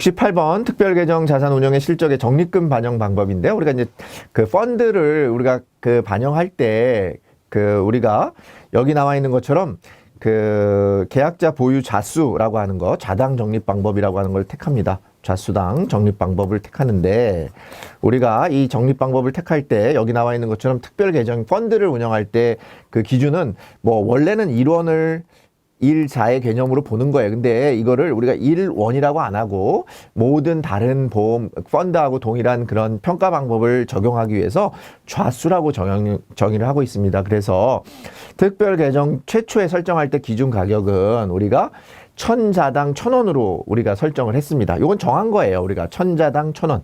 68번 특별계정 자산 운영의 실적의 적립금 반영 방법인데 우리가 이제 그 펀드를 우리가 그 반영할 때 그 우리가 여기 나와 있는 것처럼 그 계약자 보유 자수라고 하는 거 좌당 적립 방법이라고 하는 걸 택합니다. 좌수당 적립 방법을 택하는데 우리가 이 적립 방법을 택할 때 여기 나와 있는 것처럼 특별 계정 펀드를 운영할 때 그 기준은 뭐 원래는 일원을 일자의 개념으로 보는 거예요. 근데 이거를 우리가 일원이라고 안 하고 모든 다른 보험 펀드하고 동일한 그런 평가 방법을 적용하기 위해서 좌수라고 정의, 정의를 하고 있습니다. 그래서 특별 계정 최초에 설정할 때 기준 가격은 우리가 천자당 천 원으로 우리가 설정을 했습니다. 이건 정한 거예요. 우리가 천자당 천 원.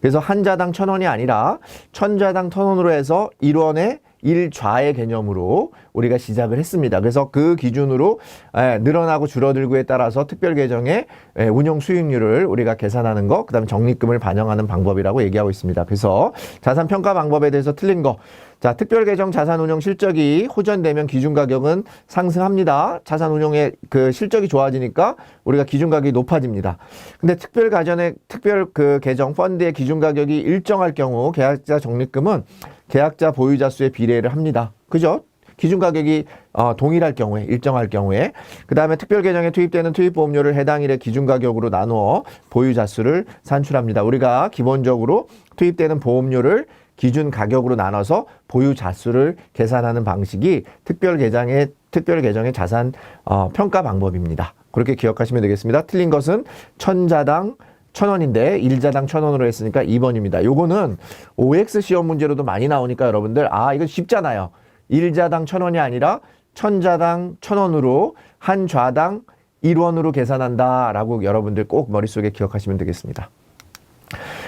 그래서 한 자당 천 원이 아니라 천자당 천 원으로 해서 일원에 일좌의 개념으로 우리가 시작을 했습니다. 그래서 그 기준으로 에, 늘어나고 줄어들고에 따라서 특별 계정의 에, 운용 수익률을 우리가 계산하는 거, 그다음에 적립금을 반영하는 방법이라고 얘기하고 있습니다. 그래서 자산 평가 방법에 대해서 틀린 거. 자, 특별 계정 자산 운용 실적이 호전되면 기준 가격은 상승합니다. 자산 운용의 그 실적이 좋아지니까 우리가 기준 가격이 높아집니다. 근데 특별 가전의 특별 그 계정 펀드의 기준 가격이 일정할 경우 계약자 적립금은 계약자 보유자 수에 비례를 합니다. 그죠? 기준 가격이 어, 동일할 경우에 일정할 경우에 그 다음에 특별 계정에 투입되는 투입 보험료를 해당 일의 기준 가격으로 나누어 보유자 수를 산출합니다. 우리가 기본적으로 투입되는 보험료를 기준 가격으로 나눠서 보유 자 수를 계산하는 방식이 특별 계정의 특별 계정의 자산 어, 평가 방법입니다. 그렇게 기억하시면 되겠습니다. 틀린 것은 천자당 천 원인데 일자당 천 원으로 했으니까 2번입니다. 요거는 OX 시험 문제로도 많이 나오니까 여러분들 아 이건 쉽잖아요. 일자당 천 원이 아니라 천자당 천 원으로 한 좌당 1원으로 계산한다라고 여러분들 꼭 머릿속에 기억하시면 되겠습니다.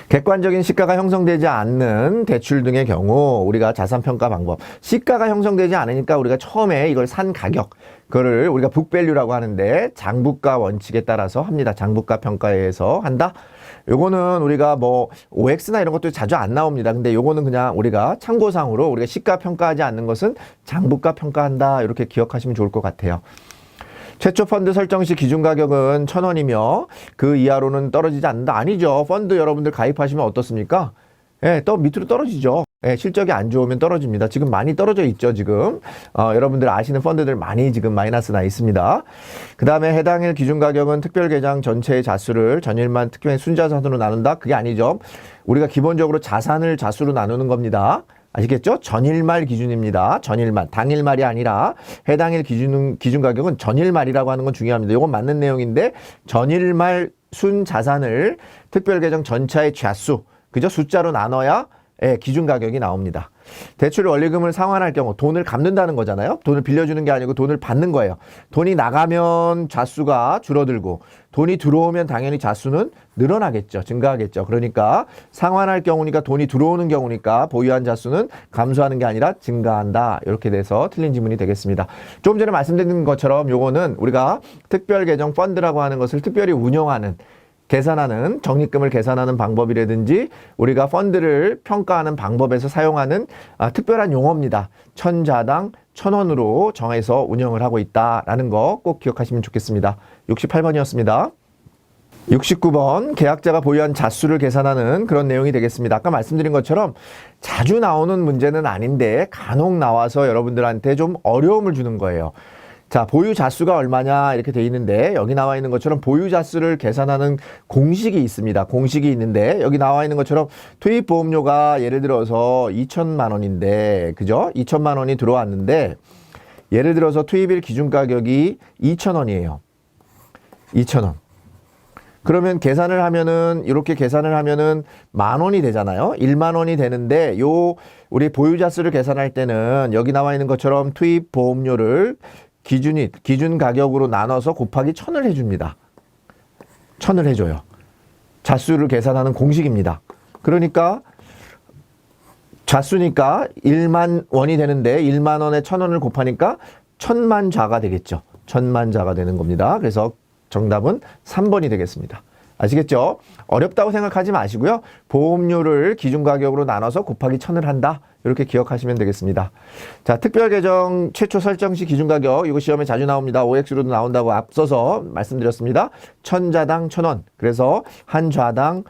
객관적인 시가가 형성되지 않는 대출 등의 경우 우리가 자산 평가 방법 시가가 형성되지 않으니까 우리가 처음에 이걸 산 가격 그거를 우리가 북밸류라고 하는데 장부가 원칙에 따라서 합니다. 장부가 평가에 의해서 한다. 요거는 우리가 뭐 OX나 이런 것도 자주 안 나옵니다. 근데 요거는 그냥 우리가 참고상으로 우리가 시가 평가하지 않는 것은 장부가 평가한다. 이렇게 기억하시면 좋을 것 같아요. 최초 펀드 설정 시 기준 가격은 천 원이며 그 이하로는 떨어지지 않는다. 아니죠. 펀드 여러분들 가입하시면 어떻습니까? 예, 또 밑으로 떨어지죠. 예, 실적이 안 좋으면 떨어집니다. 지금 많이 떨어져 있죠, 지금. 어, 여러분들 아시는 펀드들 많이 지금 마이너스 나 있습니다. 그 다음에 해당일 기준 가격은 특별 계장 전체의 자수를 전일만 특별 순자산으로 나눈다? 그게 아니죠. 우리가 기본적으로 자산을 자수로 나누는 겁니다. 아시겠죠? 전일말 기준입니다. 전일말. 당일말이 아니라 해당일 기준, 기준 가격은 전일말이라고 하는 건 중요합니다. 이건 맞는 내용인데 전일말 순 자산을 특별 계정 전체의 좌수, 그죠? 숫자로 나눠야 예, 기준 가격이 나옵니다. 대출 원리금을 상환할 경우 돈을 갚는다는 거잖아요. 돈을 빌려주는 게 아니고 돈을 받는 거예요. 돈이 나가면 좌수가 줄어들고 돈이 들어오면 당연히 좌수는 늘어나겠죠. 증가하겠죠. 그러니까 상환할 경우니까 돈이 들어오는 경우니까 보유한 자수는 감소하는 게 아니라 증가한다. 이렇게 돼서 틀린 지문이 되겠습니다. 조금 전에 말씀드린 것처럼 요거는 우리가 특별 계정 펀드라고 하는 것을 특별히 운영하는 계산하는 적립금을 계산하는 방법이라든지 우리가 펀드를 평가하는 방법에서 사용하는 아, 특별한 용어입니다. 천자당 천 원으로 정해서 운영을 하고 있다라는 거 꼭 기억하시면 좋겠습니다. 68번이었습니다. 69번 계약자가 보유한 자수를 계산하는 그런 내용이 되겠습니다. 아까 말씀드린 것처럼 자주 나오는 문제는 아닌데 간혹 나와서 여러분들한테 좀 어려움을 주는 거예요. 자, 보유 자 수가 얼마냐 이렇게 돼 있는데 여기 나와 있는 것처럼 보유 자 수를 계산하는 공식이 있습니다. 공식이 있는데 여기 나와 있는 것처럼 투입 보험료가 예를 들어서 2천만 원인데 그죠? 2천만 원이 들어왔는데 예를 들어서 투입일 기준 가격이 2천 원이에요. 2천 원. 그러면 계산을 하면은 이렇게 계산을 하면은 만 원이 되잖아요. 1만 원이 되는데 요 우리 보유자 수를 계산할 때는 여기 나와 있는 것처럼 투입 보험료를 기준이 기준 가격으로 나눠서 곱하기 천을 해줍니다. 천을 해줘요. 자수를 계산하는 공식입니다. 그러니까 자수니까 1만 원이 되는데 1만 원에 천 원을 곱하니까 천만 자가 되겠죠. 천만 자가 되는 겁니다. 그래서 정답은 3번이 되겠습니다. 아시겠죠? 어렵다고 생각하지 마시고요. 보험료를 기준 가격으로 나눠서 곱하기 천을 한다. 이렇게 기억하시면 되겠습니다. 자, 특별 계정 최초 설정 시 기준 가격 이거 시험에 자주 나옵니다. OX로도 나온다고 앞서서 말씀드렸습니다. 천자당 천원. 그래서 한 좌당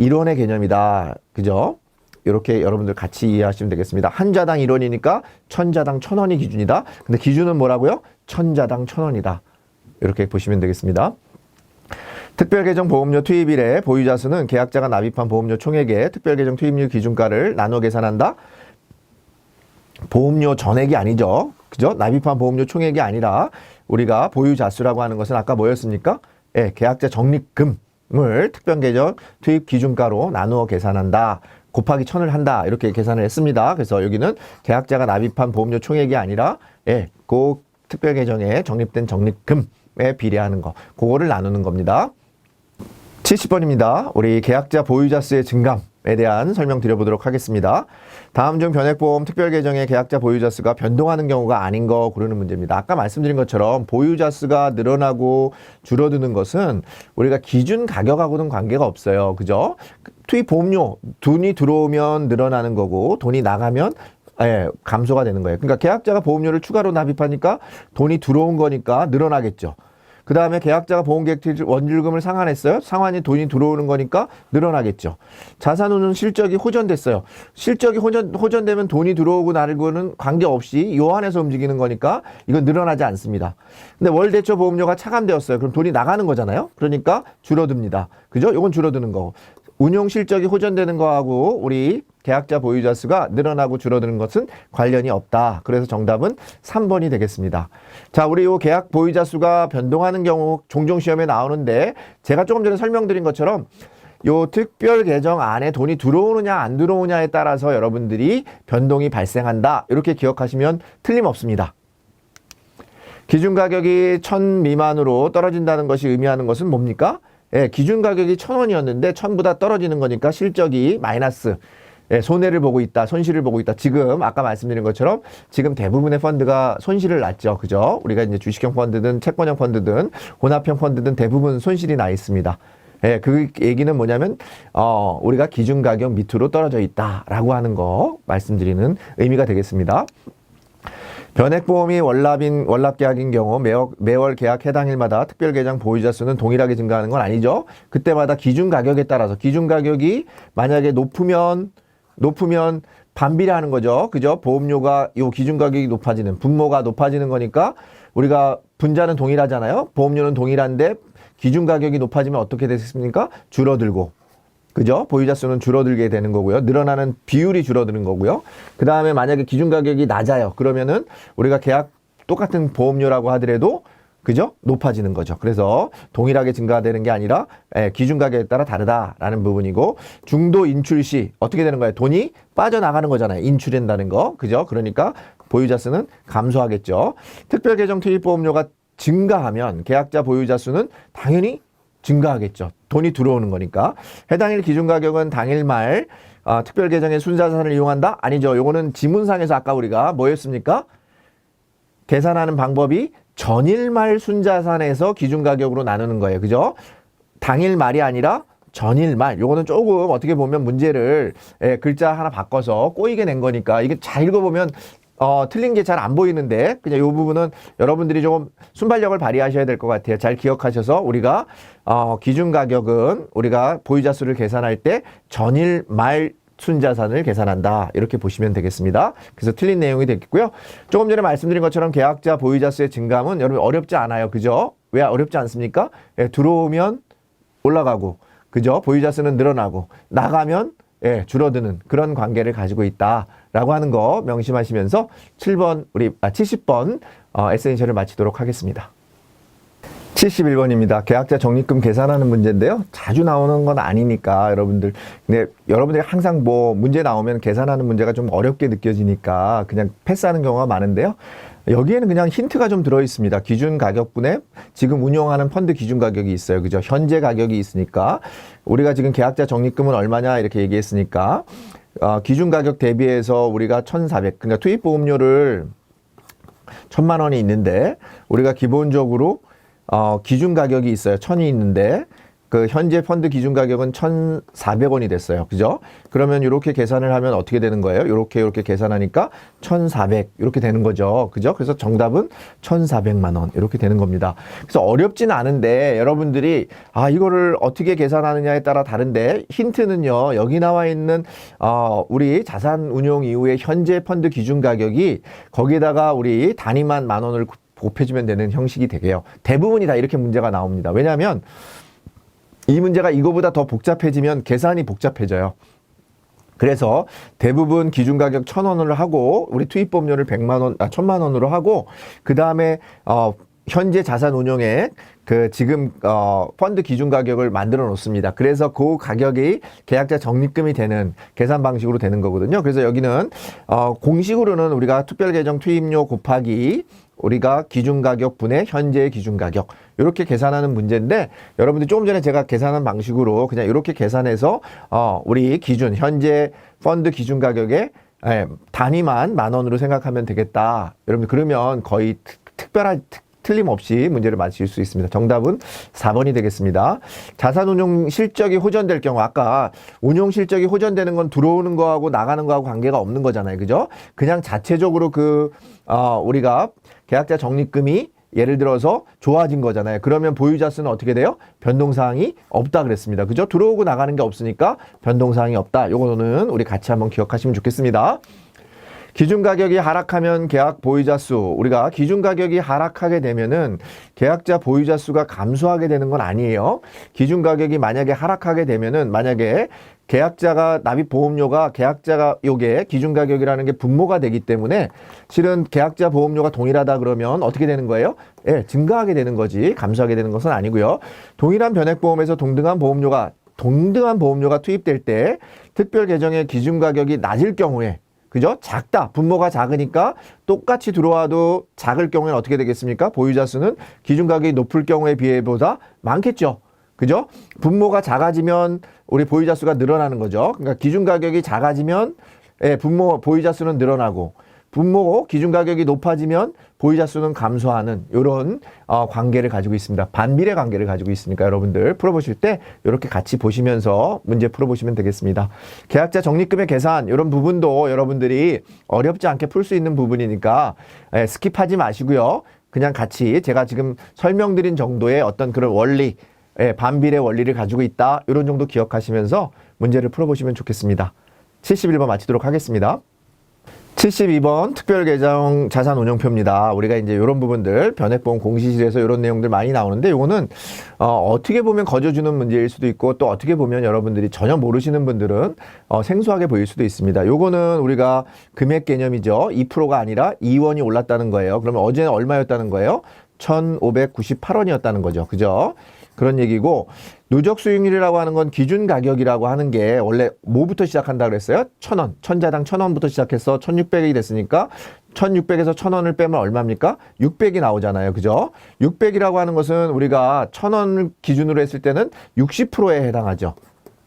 1원의 개념이다. 그죠? 이렇게 여러분들 같이 이해하시면 되겠습니다. 한 자당 1원이니까 천자당 천원이 기준이다. 근데 기준은 뭐라고요? 천자당 천원이다. 이렇게 보시면 되겠습니다. 특별계정 보험료 투입일에 보유자 수는 계약자가 납입한 보험료 총액의 특별계정 투입률 기준가를 나눠 계산한다. 보험료 전액이 아니죠. 그죠? 납입한 보험료 총액이 아니라 우리가 보유자 수라고 하는 것은 아까 뭐였습니까? 예, 계약자 적립금을 특별계정 투입 기준가로 나누어 계산한다. 곱하기 천을 한다. 이렇게 계산을 했습니다. 그래서 여기는 계약자가 납입한 보험료 총액이 아니라 예, 그 특별계정에 적립된 적립금에 비례하는 거. 그거를 나누는 겁니다. 70번입니다. 우리 계약자 보유자 수의 증감에 대한 설명 드려보도록 하겠습니다. 다음 중 변액보험 특별 계정의 계약자 보유자 수가 변동하는 경우가 아닌 거 고르는 문제입니다. 아까 말씀드린 것처럼 보유자 수가 늘어나고 줄어드는 것은 우리가 기준 가격하고는 관계가 없어요. 그죠? 투입 보험료 돈이 들어오면 늘어나는 거고 돈이 나가면 예, 감소가 되는 거예요. 그러니까 계약자가 보험료를 추가로 납입하니까 돈이 들어온 거니까 늘어나겠죠. 그 다음에 계약자가 보험계획 원율금을 상환했어요. 상환이 돈이 들어오는 거니까 늘어나겠죠. 자산운은 실적이 호전됐어요. 실적이 호전, 호전되면 돈이 들어오고 나르고는 관계없이 요 안에서 움직이는 거니까 이건 늘어나지 않습니다. 근데 월대처 보험료가 차감되었어요. 그럼 돈이 나가는 거잖아요. 그러니까 줄어듭니다. 그죠? 요건 줄어드는 거. 운용 실적이 호전되는 거하고 우리 계약자 보유자 수가 늘어나고 줄어드는 것은 관련이 없다. 그래서 정답은 3번이 되겠습니다. 자, 우리 요 계약 보유자 수가 변동하는 경우 종종 시험에 나오는데 제가 조금 전에 설명드린 것처럼 요 특별 계정 안에 돈이 들어오느냐 안 들어오냐에 따라서 여러분들이 변동이 발생한다. 이렇게 기억하시면 틀림없습니다. 기준 가격이 천 미만으로 떨어진다는 것이 의미하는 것은 뭡니까? 예, 기준 가격이 천 원이었는데 천보다 떨어지는 거니까 실적이 마이너스. 예, 손해를 보고 있다, 손실을 보고 있다. 지금 아까 말씀드린 것처럼 지금 대부분의 펀드가 손실을 났죠. 그죠? 우리가 이제 주식형 펀드든 채권형 펀드든 혼합형 펀드든 대부분 손실이 나 있습니다. 예, 그 얘기는 뭐냐면, 어, 우리가 기준 가격 밑으로 떨어져 있다라고 하는 거 말씀드리는 의미가 되겠습니다. 변액보험이 월납인 월납 계약인 경우 매월, 매월 계약 해당일마다 특별계정 보유자 수는 동일하게 증가하는 건 아니죠. 그때마다 기준 가격에 따라서 기준 가격이 만약에 높으면 높으면 반비례하는 거죠. 그죠? 보험료가 요 기준 가격이 높아지는 분모가 높아지는 거니까 우리가 분자는 동일하잖아요. 보험료는 동일한데 기준 가격이 높아지면 어떻게 됐습니까? 줄어들고 그죠? 보유자 수는 줄어들게 되는 거고요. 늘어나는 비율이 줄어드는 거고요. 그 다음에 만약에 기준 가격이 낮아요. 그러면은 우리가 계약 똑같은 보험료라고 하더라도 그죠? 높아지는 거죠. 그래서 동일하게 증가되는 게 아니라 예, 기준 가격에 따라 다르다라는 부분이고 중도 인출 시 어떻게 되는 거예요? 돈이 빠져나가는 거잖아요. 인출된다는 거. 그죠? 그러니까 보유자 수는 감소하겠죠. 특별 계정 투입 보험료가 증가하면 계약자 보유자 수는 당연히 증가하겠죠. 돈이 들어오는 거니까. 해당일 기준 가격은 당일 말 아, 특별 계정의 순자산을 이용한다? 아니죠. 요거는 지문상에서 아까 우리가 뭐였습니까? 계산하는 방법이 전일 말 순자산에서 기준 가격으로 나누는 거예요. 그죠? 당일 말이 아니라 전일 말. 요거는 조금 어떻게 보면 문제를 예, 글자 하나 바꿔서 꼬이게 낸 거니까 이게 잘 읽어보면 어, 틀린 게 잘 안 보이는데 그냥 이 부분은 여러분들이 조금 순발력을 발휘하셔야 될 것 같아요. 잘 기억하셔서 우리가 어, 기준 가격은 우리가 보유자 수를 계산할 때 전일 말 순자산을 계산한다. 이렇게 보시면 되겠습니다. 그래서 틀린 내용이 되겠고요. 조금 전에 말씀드린 것처럼 계약자 보유자 수의 증감은 여러분 어렵지 않아요. 그죠? 왜 어렵지 않습니까? 예, 들어오면 올라가고 그죠? 보유자 수는 늘어나고 나가면 예, 줄어드는 그런 관계를 가지고 있다 라고 하는 거 명심하시면서 7번 우리 아 70번 어, 에센셜을 마치도록 하겠습니다. 71번입니다. 계약자 적립금 계산하는 문제인데요. 자주 나오는 건 아니니까 여러분들 근데 여러분들이 항상 뭐 문제 나오면 계산하는 문제가 좀 어렵게 느껴지니까 그냥 패스하는 경우가 많은데요. 여기에는 그냥 힌트가 좀 들어 있습니다. 기준 가격분에 지금 운용하는 펀드 기준 가격이 있어요. 그죠? 현재 가격이 있으니까 우리가 지금 계약자 적립금은 얼마냐 이렇게 얘기했으니까 어, 기준 가격 대비해서 우리가 1,400 그러니까 투입 보험료를 천만 원이 있는데 우리가 기본적으로 어, 기준 가격이 있어요. 천이 있는데 그 현재 펀드 기준 가격은 1,400원이 됐어요. 그죠? 그러면 이렇게 계산을 하면 어떻게 되는 거예요? 이렇게 이렇게 계산하니까 1,400 이렇게 되는 거죠. 그죠? 그래서 정답은 1,400만 원 이렇게 되는 겁니다. 그래서 어렵지는 않은데 여러분들이 아 이거를 어떻게 계산하느냐에 따라 다른데 힌트는요. 여기 나와 있는 어 우리 자산 운용 이후에 현재 펀드 기준 가격이 거기다가 우리 단위만 만 원을 곱해주면 되는 형식이 되게요. 대부분이 다 이렇게 문제가 나옵니다. 왜냐하면 이 문제가 이거보다 더 복잡해지면 계산이 복잡해져요. 그래서 대부분 기준 가격 천 원을 하고 우리 투입보험료를 백만 원, 아 천만 원으로 하고 그 다음에 어 현재 자산 운용액 그 지금 어 펀드 기준 가격을 만들어 놓습니다. 그래서 그 가격이 계약자 적립금이 되는 계산 방식으로 되는 거거든요. 그래서 여기는 어 공식으로는 우리가 특별 계정 투입료 곱하기 우리가 기준 가격 분의 현재의 기준 가격 이렇게 계산하는 문제인데 여러분들 조금 전에 제가 계산한 방식으로 그냥 이렇게 계산해서 어 우리 기준 현재 펀드 기준 가격의 예, 단위만 만 원으로 생각하면 되겠다. 여러분 그러면 거의 특, 특별한 특, 틀림없이 문제를 맞힐 수 있습니다. 정답은 4번이 되겠습니다. 자산 운용 실적이 호전될 경우 아까 운용 실적이 호전되는 건 들어오는 거하고 나가는 거하고 관계가 없는 거잖아요. 그죠? 그냥 자체적으로 그 어, 우리가 계약자 적립금이 예를 들어서 좋아진 거잖아요. 그러면 보유자 수는 어떻게 돼요? 변동사항이 없다 그랬습니다. 그죠? 들어오고 나가는 게 없으니까 변동사항이 없다. 요거는 우리 같이 한번 기억하시면 좋겠습니다. 기준 가격이 하락하면 계약 보유자 수 우리가 기준 가격이 하락하게 되면은 계약자 보유자 수가 감소하게 되는 건 아니에요. 기준 가격이 만약에 하락하게 되면은 만약에 계약자가 납입 보험료가 계약자가 요게 기준 가격이라는 게 분모가 되기 때문에 실은 계약자 보험료가 동일하다 그러면 어떻게 되는 거예요? 예, 증가하게 되는 거지 감소하게 되는 것은 아니고요. 동일한 변액 보험에서 동등한 보험료가 동등한 보험료가 투입될 때 특별 계정의 기준 가격이 낮을 경우에 그죠? 작다. 분모가 작으니까 똑같이 들어와도 작을 경우에는 어떻게 되겠습니까? 보유자 수는 기준 가격이 높을 경우에 비해보다 많겠죠. 그죠? 분모가 작아지면 우리 보유자 수가 늘어나는 거죠. 그러니까 기준 가격이 작아지면 예, 분모 보유자 수는 늘어나고 분모 기준 가격이 높아지면 보유자 수는 감소하는 이런 어, 관계를 가지고 있습니다. 반비례 관계를 가지고 있으니까 여러분들 풀어보실 때 이렇게 같이 보시면서 문제 풀어보시면 되겠습니다. 계약자 적립금의 계산 이런 부분도 여러분들이 어렵지 않게 풀 수 있는 부분이니까 예, 스킵하지 마시고요. 그냥 같이 제가 지금 설명드린 정도의 어떤 그런 원리 예, 반비례 원리를 가지고 있다 이런 정도 기억하시면서 문제를 풀어보시면 좋겠습니다. 71번 마치도록 하겠습니다. 72번 특별계정 자산운용표입니다. 우리가 이제 이런 부분들 변액보험 공시실에서 이런 내용들 많이 나오는데 이거는 어, 떻게 보면 거저주는 문제일 수도 있고 또 어떻게 보면 여러분들이 전혀 모르시는 분들은 어, 생소하게 보일 수도 있습니다. 요거는 우리가 금액 개념이죠. 2%가 아니라 2원이 올랐다는 거예요. 그러면 어제는 얼마였다는 거예요? 1,598원이었다는 거죠. 그죠? 그런 얘기고 누적 수익률이라고 하는 건 기준 가격이라고 하는 게 원래 뭐부터 시작한다 그랬어요? 천 원, 천자당 천 원부터 시작해서 천육백이 됐으니까 천육백에서 천 원을 빼면 얼마입니까? 육백이 나오잖아요. 그죠? 육백이라고 하는 것은 우리가 천 원을 기준으로 했을 때는 60%에 해당하죠.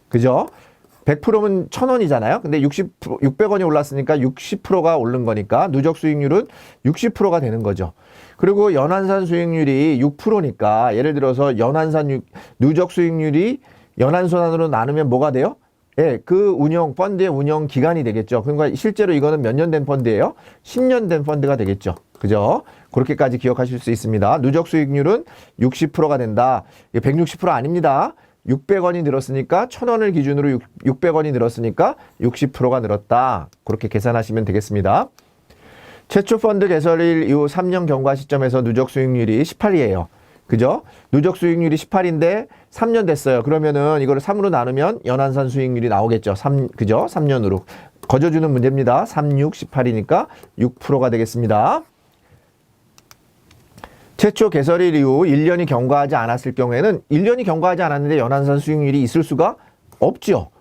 그죠? 100%면 1000원이잖아요. 근데 60 600원이 올랐으니까 60%가 오른 거니까 누적 수익률은 60%가 되는 거죠. 그리고 연한산 수익률이 6%니까 예를 들어서 연한산 유, 누적 수익률이 연한순환으로 나누면 뭐가 돼요? 예, 그 운영 펀드의 운영 기간이 되겠죠. 그러니까 실제로 이거는 몇 년 된 펀드예요? 10년 된 펀드가 되겠죠. 그죠? 그렇게까지 기억하실 수 있습니다. 누적 수익률은 60%가 된다. 160% 아닙니다. 600원이 늘었으니까 1000원을 기준으로 6, 600원이 늘었으니까 60%가 늘었다. 그렇게 계산하시면 되겠습니다. 최초 펀드 개설일 이후 3년 경과 시점에서 누적 수익률이 18이에요. 그죠? 누적 수익률이 18인데 3년 됐어요. 그러면은 이거를 3으로 나누면 연한산 수익률이 나오겠죠. 3, 그죠? 3년으로. 거저 주는 문제입니다. 3, 6, 18이니까 6%가 되겠습니다. 최초 개설일 이후 1년이 경과하지 않았을 경우에는 1년이 경과하지 않았는데 연한산 수익률이 있을 수가 없죠.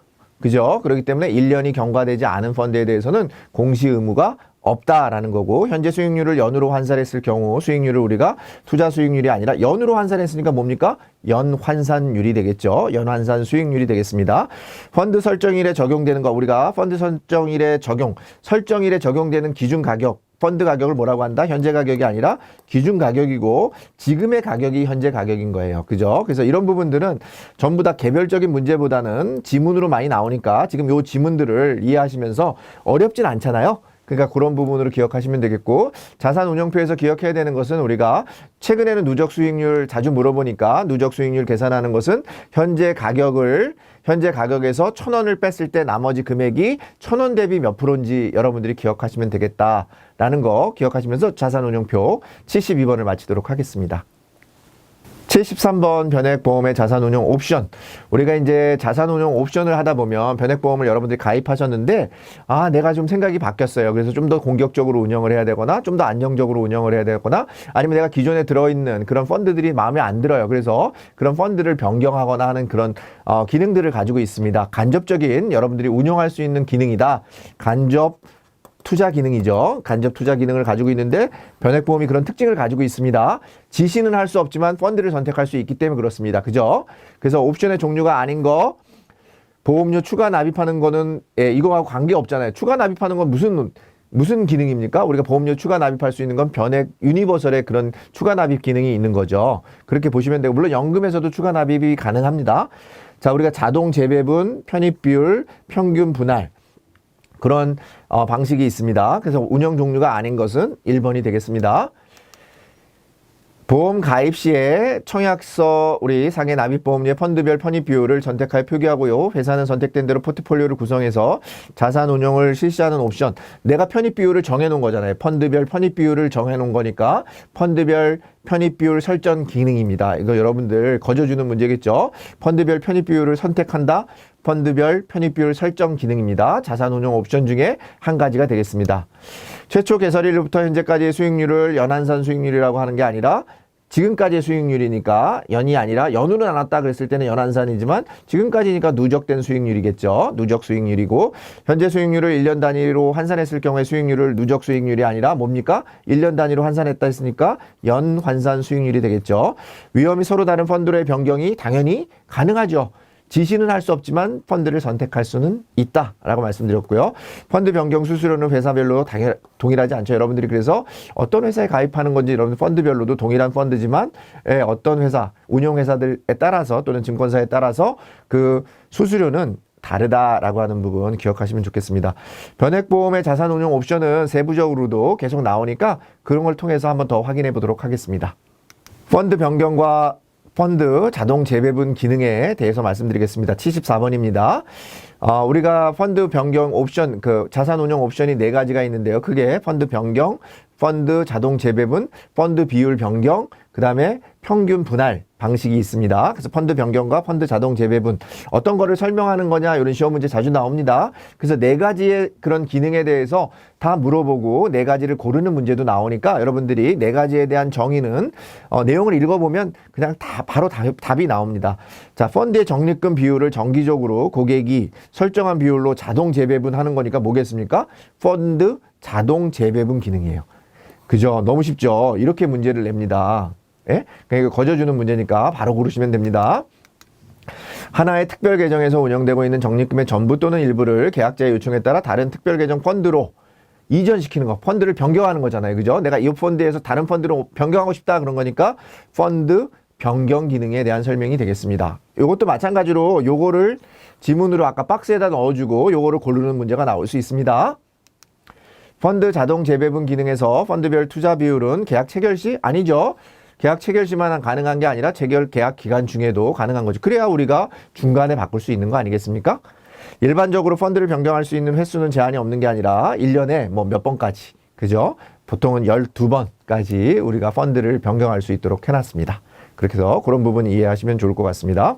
그죠? 그렇기 때문에 1년이 경과되지 않은 펀드에 대해서는 공시 의무가 없다라는 거고 현재 수익률을 연으로 환산했을 경우 수익률을 우리가 투자 수익률이 아니라 연으로 환산했으니까 뭡니까? 연환산율이 되겠죠. 연환산 수익률이 되겠습니다. 펀드 설정일에 적용되는 거 우리가 펀드 설정일에 적용 설정일에 적용되는 기준 가격 펀드 가격을 뭐라고 한다? 현재 가격이 아니라 기준 가격이고 지금의 가격이 현재 가격인 거예요. 그죠? 그래서 이런 부분들은 전부 다 개별적인 문제보다는 지문으로 많이 나오니까 지금 요 지문들을 이해하시면서 어렵진 않잖아요. 그러니까 그런 부분으로 기억하시면 되겠고 자산 운용표에서 기억해야 되는 것은 우리가 최근에는 누적 수익률 자주 물어보니까 누적 수익률 계산하는 것은 현재 가격을 현재 가격에서 천 원을 뺐을 때 나머지 금액이 천 원 대비 몇 프로인지 여러분들이 기억하시면 되겠다라는 거 기억하시면서 자산 운용표 72번을 마치도록 하겠습니다. 73번 변액보험의 자산운용 옵션. 우리가 이제 자산운용 옵션을 하다 보면 변액보험을 여러분들이 가입하셨는데, 아, 내가 좀 생각이 바뀌었어요. 그래서 좀 더 공격적으로 운영을 해야 되거나, 좀 더 안정적으로 운영을 해야 되거나, 아니면 내가 기존에 들어있는 그런 펀드들이 마음에 안 들어요. 그래서 그런 펀드를 변경하거나 하는 그런 어, 기능들을 가지고 있습니다. 간접적인 여러분들이 운영할 수 있는 기능이다. 간접 투자 기능이죠. 간접 투자 기능을 가지고 있는데 변액보험이 그런 특징을 가지고 있습니다. 지시는 할 수 없지만 펀드를 선택할 수 있기 때문에 그렇습니다. 그죠? 그래서 옵션의 종류가 아닌 거 보험료 추가 납입하는 거는 예, 이거하고 관계 없잖아요. 추가 납입하는 건 무슨 무슨 기능입니까? 우리가 보험료 추가 납입할 수 있는 건 변액 유니버설의 그런 추가 납입 기능이 있는 거죠. 그렇게 보시면 되고 물론 연금에서도 추가 납입이 가능합니다. 자, 우리가 자동 재배분, 편입 비율, 평균 분할 그런 어, 방식이 있습니다. 그래서 운영 종류가 아닌 것은 1번이 되겠습니다. 보험 가입 시에 청약서 우리 상해 납입보험료의 펀드별 편입 비율을 선택하여 표기하고요. 회사는 선택된 대로 포트폴리오를 구성해서 자산 운용을 실시하는 옵션. 내가 편입 비율을 정해 놓은 거잖아요. 펀드별 편입 비율을 정해 놓은 거니까 펀드별 편입 비율 설정 기능입니다. 이거 여러분들 거저주는 문제겠죠. 펀드별 편입 비율을 선택한다. 펀드별 편입 비율 설정 기능입니다. 자산 운용 옵션 중에 한 가지가 되겠습니다. 최초 개설일부터 현재까지의 수익률을 연한산 수익률이라고 하는 게 아니라 지금까지의 수익률이니까 연이 아니라 연으로 나눴다 그랬을 때는 연한산이지만 지금까지니까 누적된 수익률이겠죠. 누적 수익률이고 현재 수익률을 1년 단위로 환산했을 경우에 수익률을 누적 수익률이 아니라 뭡니까? 1년 단위로 환산했다 했으니까 연환산 수익률이 되겠죠. 위험이 서로 다른 펀드로의 변경이 당연히 가능하죠. 지시는 할 수 없지만 펀드를 선택할 수는 있다라고 말씀드렸고요. 펀드 변경 수수료는 회사별로 당연 동일하지 않죠. 여러분들이 그래서 어떤 회사에 가입하는 건지 여러분 펀드별로도 동일한 펀드지만 예, 어떤 회사 운용 회사들에 따라서 또는 증권사에 따라서 그 수수료는 다르다라고 하는 부분 기억하시면 좋겠습니다. 변액보험의 자산운용 옵션은 세부적으로도 계속 나오니까 그런 걸 통해서 한번 더 확인해 보도록 하겠습니다. 펀드 변경과 펀드 자동 재배분 기능에 대해서 말씀드리겠습니다. 74번입니다. 어, 우리가 펀드 변경 옵션, 그 자산 운용 옵션이 네 가지가 있는데요. 그게 펀드 변경, 펀드 자동 재배분, 펀드 비율 변경, 그 다음에 평균 분할 방식이 있습니다. 그래서 펀드 변경과 펀드 자동 재배분 어떤 거를 설명하는 거냐 이런 시험 문제 자주 나옵니다. 그래서 네 가지의 그런 기능에 대해서 다 물어보고 네 가지를 고르는 문제도 나오니까 여러분들이 네 가지에 대한 정의는 어, 내용을 읽어보면 그냥 다 바로 답, 답이 나옵니다. 자 펀드의 적립금 비율을 정기적으로 고객이 설정한 비율로 자동 재배분하는 거니까 뭐겠습니까? 펀드 자동 재배분 기능이에요. 그죠? 너무 쉽죠? 이렇게 문제를 냅니다. 예? 그러니까 거저주는 문제니까 바로 고르시면 됩니다. 하나의 특별 계정에서 운영되고 있는 적립금의 전부 또는 일부를 계약자의 요청에 따라 다른 특별 계정 펀드로 이전시키는 거, 펀드를 변경하는 거잖아요. 그죠? 내가 이 펀드에서 다른 펀드로 변경하고 싶다 그런 거니까 펀드 변경 기능에 대한 설명이 되겠습니다. 요것도 마찬가지로 요거를 지문으로 아까 박스에다 넣어주고 요거를 고르는 문제가 나올 수 있습니다. 펀드 자동 재배분 기능에서 펀드별 투자 비율은 계약 체결 시 아니죠. 계약 체결 시만 가능한 게 아니라 체결 계약 기간 중에도 가능한 거죠. 그래야 우리가 중간에 바꿀 수 있는 거 아니겠습니까? 일반적으로 펀드를 변경할 수 있는 횟수는 제한이 없는 게 아니라 1년에 뭐 몇 번까지. 그죠? 보통은 12번까지 우리가 펀드를 변경할 수 있도록 해놨습니다. 그렇게 해서 그런 부분 이해하시면 좋을 것 같습니다.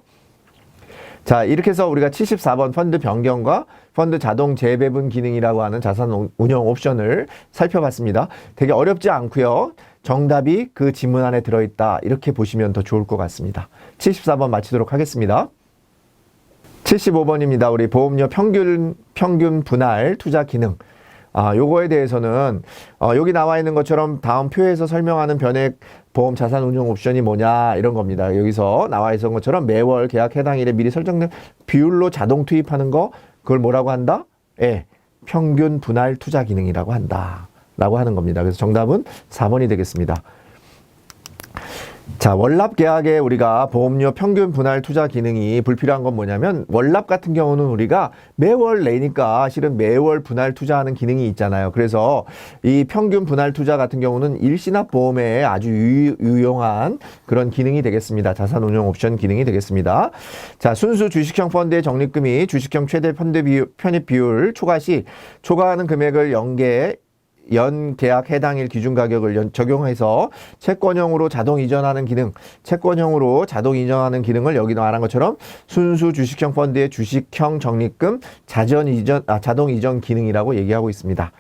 자, 이렇게 해서 우리가 74번 펀드 변경과 펀드 자동 재배분 기능이라고 하는 자산 운영 옵션을 살펴봤습니다. 되게 어렵지 않고요. 정답이 그 지문 안에 들어있다. 이렇게 보시면 더 좋을 것 같습니다. 74번 마치도록 하겠습니다. 75번입니다. 우리 보험료 평균, 평균 분할 투자 기능. 아, 요거에 대해서는, 어, 여기 나와 있는 것처럼 다음 표에서 설명하는 변액 보험 자산 운용 옵션이 뭐냐, 이런 겁니다. 여기서 나와 있는 것처럼 매월 계약 해당 일에 미리 설정된 비율로 자동 투입하는 거, 그걸 뭐라고 한다? 예, 평균 분할 투자 기능이라고 한다. 라고 하는 겁니다. 그래서 정답은 4번이 되겠습니다. 자, 월납 계약에 우리가 보험료 평균 분할 투자 기능이 불필요한 건 뭐냐면 월납 같은 경우는 우리가 매월 내니까 실은 매월 분할 투자하는 기능이 있잖아요. 그래서 이 평균 분할 투자 같은 경우는 일시납 보험에 아주 유, 유용한 그런 기능이 되겠습니다. 자산 운용 옵션 기능이 되겠습니다. 자, 순수 주식형 펀드의 적립금이 주식형 최대 펀드 비율, 편입 비율 초과 시 초과하는 금액을 연계 연 계약 해당일 기준 가격을 연- 적용해서 채권형으로 자동 이전하는 기능, 채권형으로 자동 이전하는 기능을 여기 말한 것처럼 순수 주식형 펀드의 주식형 적립금 자전 이전 아, 자동 이전 기능이라고 얘기하고 있습니다.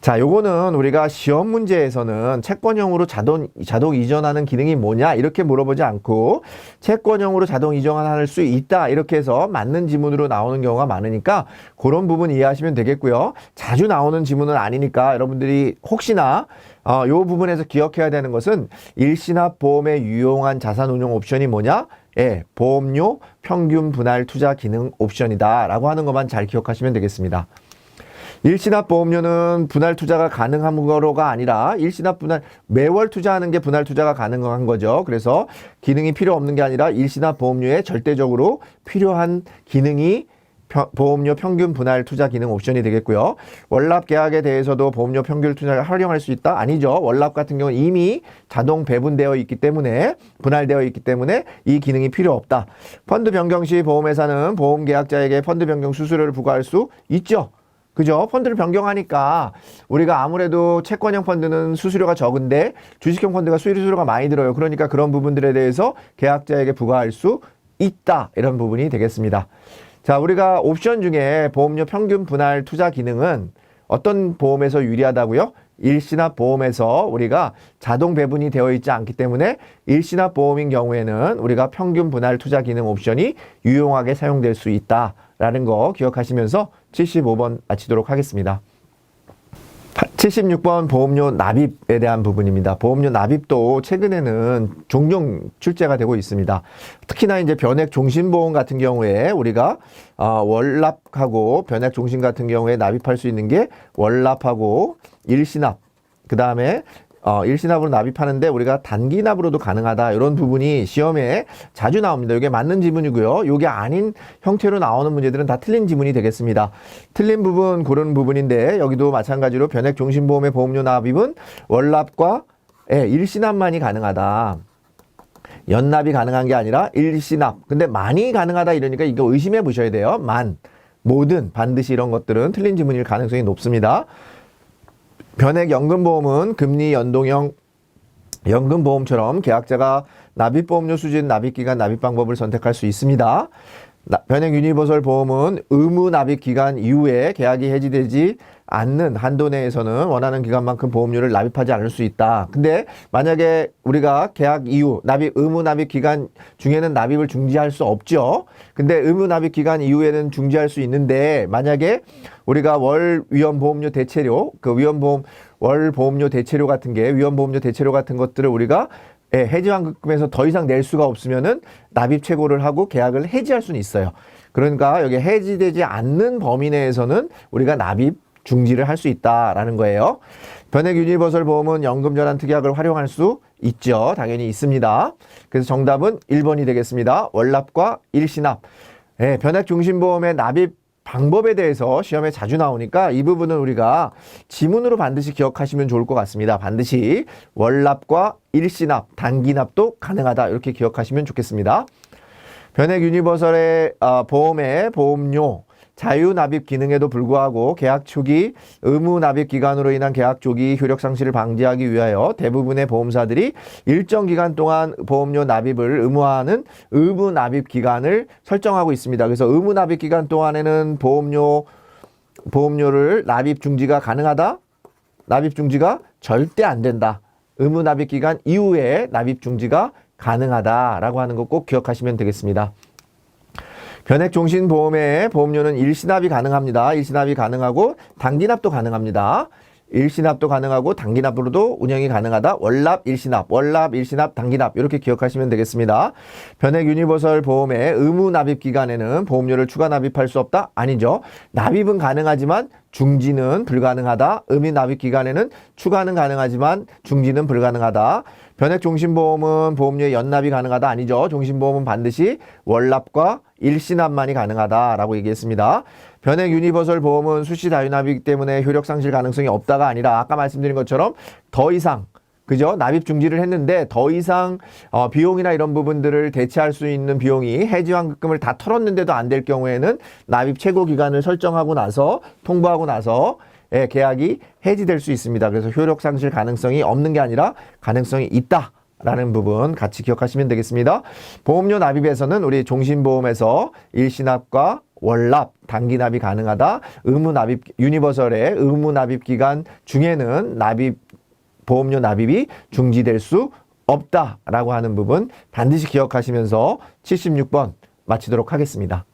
자, 요거는 우리가 시험 문제에서는 채권형으로 자동, 자동 이전하는 기능이 뭐냐? 이렇게 물어보지 않고 채권형으로 자동 이전할 수 있다. 이렇게 해서 맞는 지문으로 나오는 경우가 많으니까 그런 부분 이해하시면 되겠고요. 자주 나오는 지문은 아니니까 여러분들이 혹시나 어, 요 부분에서 기억해야 되는 것은 일시납 보험에 유용한 자산 운용 옵션이 뭐냐? 예, 보험료 평균 분할 투자 기능 옵션이다. 라고 하는 것만 잘 기억하시면 되겠습니다. 일시납 보험료는 분할 투자가 가능한 거로가 아니라 일시납 분할 매월 투자하는 게 분할 투자가 가능한 거죠. 그래서 기능이 필요 없는 게 아니라 일시납 보험료에 절대적으로 필요한 기능이 펴- 보험료 평균 분할 투자 기능 옵션이 되겠고요. 월납 계약에 대해서도 보험료 평균 투자를 활용할 수 있다? 아니죠. 월납 같은 경우는 이미 자동 배분되어 있기 때문에 분할되어 있기 때문에 이 기능이 필요 없다. 펀드 변경 시 보험회사는 보험 계약자에게 펀드 변경 수수료를 부과할 수 있죠. 그죠? 펀드를 변경하니까 우리가 아무래도 채권형 펀드는 수수료가 적은데 주식형 펀드가 수수료가 많이 들어요. 그러니까 그런 부분들에 대해서 계약자에게 부과할 수 있다. 이런 부분이 되겠습니다. 자, 우리가 옵션 중에 보험료 평균 분할 투자 기능은 어떤 보험에서 유리하다고요? 일시납 보험에서 우리가 자동 배분이 되어 있지 않기 때문에 일시납 보험인 경우에는 우리가 평균 분할 투자 기능 옵션이 유용하게 사용될 수 있다 라는 거 기억하시면서 75번 마치도록 하겠습니다. 76번 보험료 납입에 대한 부분입니다. 보험료 납입도 최근에는 종종 출제가 되고 있습니다. 특히나 이제 변액 종신보험 같은 경우에 우리가 어, 월납하고 변액 종신 같은 경우에 납입할 수 있는 게 월납하고 일시납, 그 다음에 어, 일시납으로 납입하는데 우리가 단기납으로도 가능하다. 이런 부분이 시험에 자주 나옵니다. 이게 맞는 지문이고요. 이게 아닌 형태로 나오는 문제들은 다 틀린 지문이 되겠습니다. 틀린 부분 고르는 부분인데 여기도 마찬가지로 변액 종신보험의 보험료 납입은 월납과 예, 일시납만이 가능하다. 연납이 가능한 게 아니라 일시납. 근데 많이 가능하다 이러니까 이거 의심해 보셔야 돼요. 만, 모든, 반드시 이런 것들은 틀린 지문일 가능성이 높습니다. 변액 연금보험은 금리 연동형 연금보험처럼 계약자가 납입보험료 수준, 납입기간, 납입방법을 선택할 수 있습니다. 나- 변액 유니버설 보험은 의무 납입 기간 이후에 계약이 해지되지 않는 한도 내에서는 원하는 기간만큼 보험료를 납입하지 않을 수 있다. 근데 만약에 우리가 계약 이후 납입 의무 납입 기간 중에는 납입을 중지할 수 없죠. 근데 의무 납입 기간 이후에는 중지할 수 있는데 만약에 우리가 월 위험 보험료 대체료 그 위험 보험 월 보험료 대체료 같은 게 위험 보험료 대체료 같은 것들을 우리가 예, 해지 환급금에서 더 이상 낼 수가 없으면은 납입 최고를 하고 계약을 해지할 수는 있어요. 그러니까 여기 해지되지 않는 범위 내에서는 우리가 납입 중지를 할 수 있다라는 거예요. 변액 유니버설 보험은 연금 전환 특약을 활용할 수 있죠. 당연히 있습니다. 그래서 정답은 1번이 되겠습니다. 월납과 일시납. 예, 변액 중심 보험의 납입 방법에 대해서 시험에 자주 나오니까 이 부분은 우리가 지문으로 반드시 기억하시면 좋을 것 같습니다. 반드시 월납과 일시납, 단기납도 가능하다. 이렇게 기억하시면 좋겠습니다. 변액 유니버설의 어, 보험의 보험료 자유 납입 기능에도 불구하고 계약 초기 의무 납입 기간으로 인한 계약 조기 효력 상실을 방지하기 위하여 대부분의 보험사들이 일정 기간 동안 보험료 납입을 의무화하는 의무 납입 기간을 설정하고 있습니다. 그래서 의무 납입 기간 동안에는 보험료 보험료를 납입 중지가 가능하다. 납입 중지가 절대 안 된다. 의무 납입 기간 이후에 납입 중지가 가능하다라고 하는 거 꼭 기억하시면 되겠습니다. 변액 종신 보험의 보험료는 일시납이 가능합니다. 일시납이 가능하고 단기납도 가능합니다. 일시납도 가능하고 단기납으로도 운영이 가능하다. 월납, 일시납, 월납, 일시납, 단기납 이렇게 기억하시면 되겠습니다. 변액 유니버설 보험의 의무 납입 기간에는 보험료를 추가 납입할 수 없다? 아니죠. 납입은 가능하지만 중지는 불가능하다. 의무 납입 기간에는 추가는 가능하지만 중지는 불가능하다. 변액 종신보험은 보험료의 연납이 가능하다? 아니죠. 종신보험은 반드시 월납과 일시납만이 가능하다라고 얘기했습니다. 변액 유니버설 보험은 수시 다유납이기 때문에 효력 상실 가능성이 없다가 아니라 아까 말씀드린 것처럼 더 이상 그죠? 납입 중지를 했는데 더 이상 어, 비용이나 이런 부분들을 대체할 수 있는 비용이 해지환급금을 다 털었는데도 안 될 경우에는 납입 최고 기간을 설정하고 나서 통보하고 나서 예, 계약이 해지될 수 있습니다. 그래서 효력 상실 가능성이 없는 게 아니라 가능성이 있다. 라는 부분 같이 기억하시면 되겠습니다. 보험료 납입에서는 우리 종신보험에서 일시납과 월납, 단기 납이 가능하다. 의무 납입, 유니버설의 의무 납입 기간 중에는 납입, 보험료 납입이 중지될 수 없다라고 하는 부분 반드시 기억하시면서 76번 마치도록 하겠습니다.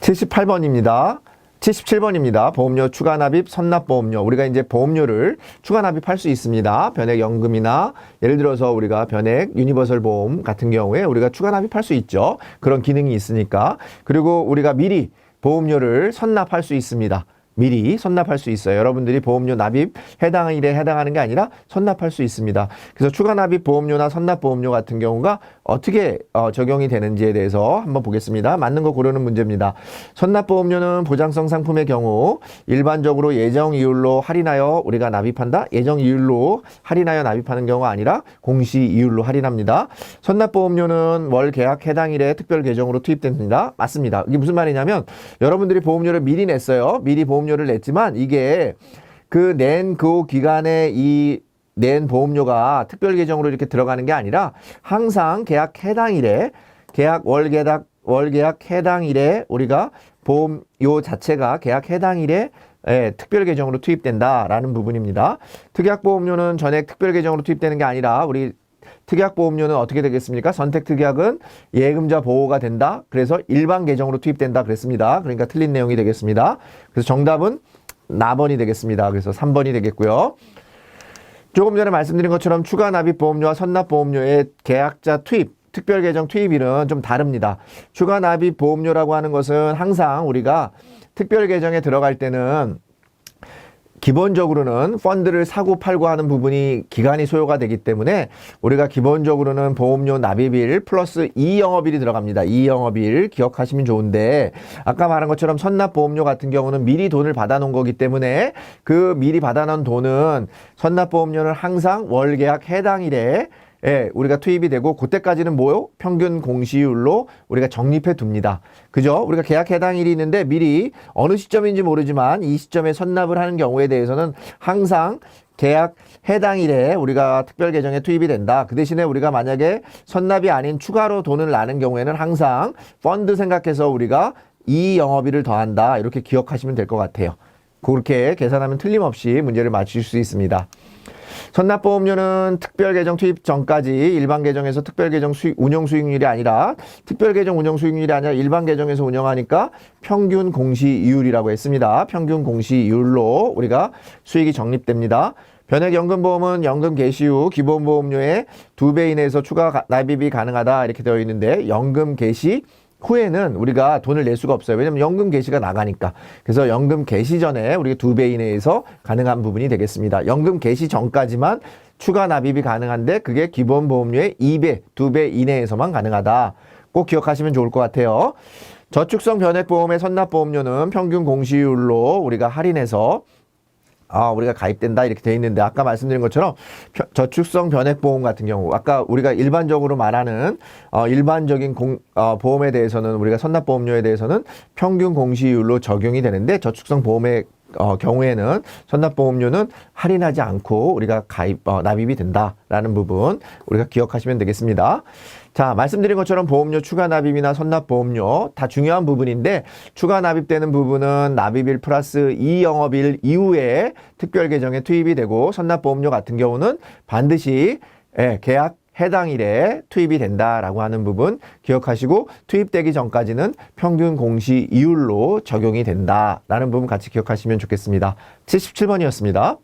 78번입니다. 77번입니다. 보험료 추가 납입, 선납 보험료. 우리가 이제 보험료를 추가 납입할 수 있습니다. 변액 연금이나 예를 들어서 우리가 변액 유니버설 보험 같은 경우에 우리가 추가 납입할 수 있죠. 그런 기능이 있으니까. 그리고 우리가 미리 보험료를 선납할 수 있습니다. 미리 선납할 수 있어요. 여러분들이 보험료 납입 해당 일에 해당하는 게 아니라 선납할 수 있습니다. 그래서 추가 납입 보험료나 선납 보험료 같은 경우가 어떻게 어, 적용이 되는지에 대해서 한번 보겠습니다. 맞는 거 고르는 문제입니다. 선납 보험료는 보장성 상품의 경우 일반적으로 예정 이율로 할인하여 우리가 납입한다. 예정 이율로 할인하여 납입하는 경우가 아니라 공시 이율로 할인합니다. 선납 보험료는 월 계약 해당일에 특별 계정으로 투입됩니다. 맞습니다. 이게 무슨 말이냐면 여러분들이 보험료를 미리 냈어요. 미리 보험 료를 냈지만 이게 그 낸 그 기간에 이 낸 보험료가 특별 계정으로 이렇게 들어가는 게 아니라 항상 계약 해당일에 계약 월 계약 월 계약 해당일에 우리가 보험료 자체가 계약 해당일에 예, 특별 계정으로 투입된다라는 부분입니다. 특약 보험료는 전액 특별 계정으로 투입되는 게 아니라 우리 특약 보험료는 어떻게 되겠습니까? 선택 특약은 예금자 보호가 된다. 그래서 일반 계정으로 투입된다 그랬습니다. 그러니까 틀린 내용이 되겠습니다. 그래서 정답은 나번이 되겠습니다. 그래서 3번이 되겠고요. 조금 전에 말씀드린 것처럼 추가 납입 보험료와 선납 보험료의 계약자 투입 특별 계정 투입일은 좀 다릅니다. 추가 납입 보험료라고 하는 것은 항상 우리가 특별 계정에 들어갈 때는 기본적으로는 펀드를 사고 팔고 하는 부분이 기간이 소요가 되기 때문에 우리가 기본적으로는 보험료 납입일 플러스 이 영업일이 들어갑니다. 이 영업일 기억하시면 좋은데 아까 말한 것처럼 선납 보험료 같은 경우는 미리 돈을 받아 놓은 거기 때문에 그 미리 받아 놓은 돈은 선납 보험료는 항상 월 계약 해당일에 예, 우리가 투입이 되고 그때까지는 뭐요? 평균 공시율로 우리가 적립해 둡니다. 그죠? 우리가 계약 해당일이 있는데 미리 어느 시점인지 모르지만 이 시점에 선납을 하는 경우에 대해서는 항상 계약 해당일에 우리가 특별 계정에 투입이 된다. 그 대신에 우리가 만약에 선납이 아닌 추가로 돈을 나는 경우에는 항상 펀드 생각해서 우리가 이 영업일을 더한다. 이렇게 기억하시면 될 것 같아요. 그렇게 계산하면 틀림없이 문제를 맞추실 수 있습니다. 선납보험료는 특별 계정 투입 전까지 일반 계정에서 특별 계정 수익, 운영 수익률이 아니라 특별 계정 운영 수익률이 아니라 일반 계정에서 운영하니까 평균 공시 이율이라고 했습니다. 평균 공시 이율로 우리가 수익이 적립됩니다. 변액연금보험은 연금 개시 후 기본보험료의 두 배 이내에서 추가 가- 납입이 가능하다 이렇게 되어 있는데 연금 개시 후에는 우리가 돈을 낼 수가 없어요. 왜냐면 연금 개시가 나가니까. 그래서 연금 개시 전에 우리가 두 배 이내에서 가능한 부분이 되겠습니다. 연금 개시 전까지만 추가 납입이 가능한데 그게 기본 보험료의 2배, 두 배 이내에서만 가능하다. 꼭 기억하시면 좋을 것 같아요. 저축성 변액보험의 선납보험료는 평균 공시율로 우리가 할인해서 아, 우리가 가입된다 이렇게 돼 있는데 아까 말씀드린 것처럼 펴- 저축성 변액 보험 같은 경우 아까 우리가 일반적으로 말하는 어, 일반적인 공, 어, 보험에 대해서는 우리가 선납보험료에 대해서는 평균 공시율로 적용이 되는데 저축성 보험의 어, 경우에는 선납보험료는 할인하지 않고 우리가 가입 어, 납입이 된다라는 부분 우리가 기억하시면 되겠습니다. 자, 말씀드린 것처럼 보험료 추가 납입이나 선납 보험료 다 중요한 부분인데 추가 납입되는 부분은 납입일 플러스 2영업일 이후에 특별 계정에 투입이 되고 선납 보험료 같은 경우는 반드시 예, 계약 해당 일에 투입이 된다라고 하는 부분 기억하시고 투입되기 전까지는 평균 공시 이율로 적용이 된다라는 부분 같이 기억하시면 좋겠습니다. 77번이었습니다.